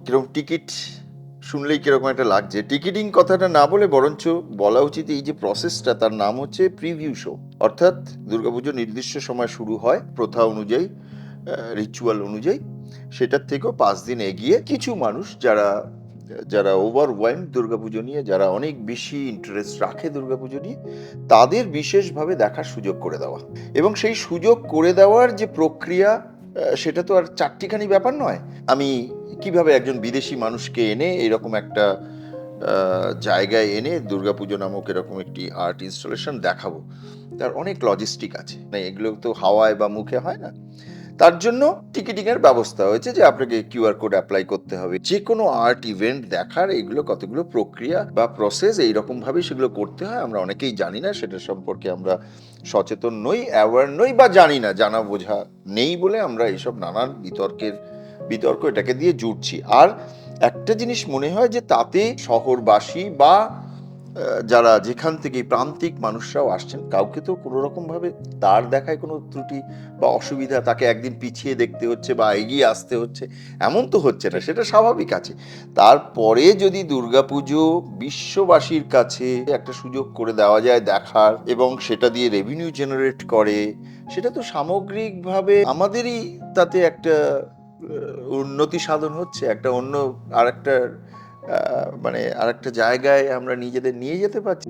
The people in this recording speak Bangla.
কীরকম টিকিট শুনলেই কীরকম একটা লাগছে। টিকিটিং কথাটা না বলে বরঞ্চ বলা উচিত এই যে প্রসেসটা তার নাম হচ্ছে প্রিভিউ শো অর্থাৎ দুর্গাপুজো নির্দিষ্ট সময় শুরু হয় প্রথা অনুযায়ী রিচুয়াল অনুযায়ী। সেটার থেকেও পাঁচ দিন এগিয়ে কিছু মানুষ যারা যারা ওভারওয়েম দুর্গাপুজো নিয়ে, যারা অনেক বেশি ইন্টারেস্ট রাখে দুর্গাপুজো নিয়ে, তাদের বিশেষভাবে দেখার সুযোগ করে দেওয়া। এবং সেই সুযোগ করে দেওয়ার যে প্রক্রিয়া সেটা তো আর চারটিখানি ব্যাপার নয়। আমি কীভাবে একজন বিদেশি মানুষকে এনে এরকম একটা জায়গায় এনে দুর্গাপুজো নামক এরকম একটি আর্ট ইনস্টলেশন দেখাবো? তার অনেক লজিস্টিক আছে। না এগুলো তো হাওয়ায় বা মুখে হয় না। তার জন্য টিকিটিং এর ব্যবস্থা হয়েছে যে আপনাকে কিউআর কোড অ্যাপ্লাই করতে হবে। যে কোনো আর্ট ইভেন্ট দেখার এগুলো কতগুলো প্রক্রিয়া বা প্রসেস এইরকম ভাবে সেগুলো করতে হয়, আমরা অনেকেই জানি না, সেটা সম্পর্কে আমরা সচেতন নই অ্যাওয়ার নই বা জানি না, জানা বোঝা নেই বলে আমরা এইসব নানান বিতর্কের, বিতর্ক এটাকে দিয়ে জুড়ছি আর একটা জিনিস মনে হয় যে তাতে শহরবাসী বা যারা যেখান থেকে প্রান্তিক মানুষরাও আসছেন, কাউকে তো কোনো রকম ভাবে তার দেখায় কোনো ত্রুটি বা অসুবিধা, তাকে একদিন পিছিয়ে দেখতে হচ্ছে বা এগিয়ে আসতে হচ্ছে, এমন তো হচ্ছে না, সেটা স্বাভাবিক আছে। তারপরে যদি দুর্গাপুজো বিশ্ববাসীর কাছে একটা সুযোগ করে দেওয়া যায় দেখার এবং সেটা দিয়ে রেভিনিউ জেনারেট করে, সেটা তো সামগ্রিকভাবে আমাদেরই তাতে একটা উন্নতি সাধন হচ্ছে, একটা অন্য আর একটা মানে আরেকটা জায়গায় আমরা নিজেদের নিয়ে যেতে পারছি।